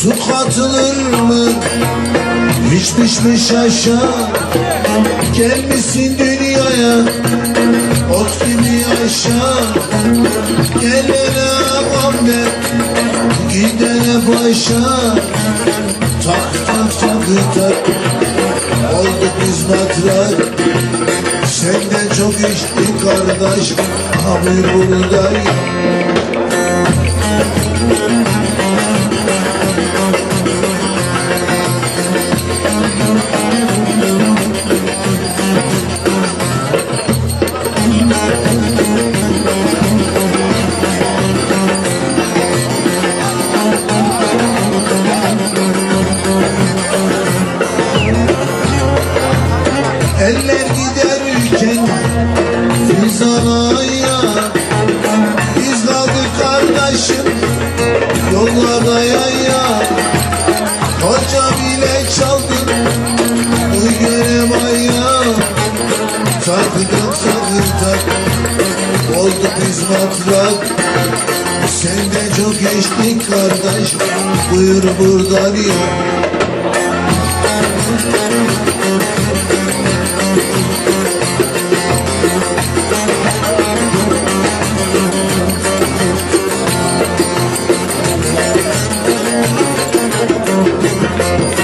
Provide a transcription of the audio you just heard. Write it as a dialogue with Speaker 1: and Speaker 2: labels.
Speaker 1: Su katılır mı? Hiç pişmiş aşağı Gelmişsin dünyaya Ot Gelene Muhammed Gidene başa. Tak tak tak biz matrak Senden çok içtik kardeş. Abi buradayım Eller giderken Fizanaya Biz kaldık kardeşim Yollarda yaya Koca bile çaldın Bu görem aya Takıdan takırdak Olduk biz matrak. Senden çok geçtik kardeş Buyur buradan ya Thank you.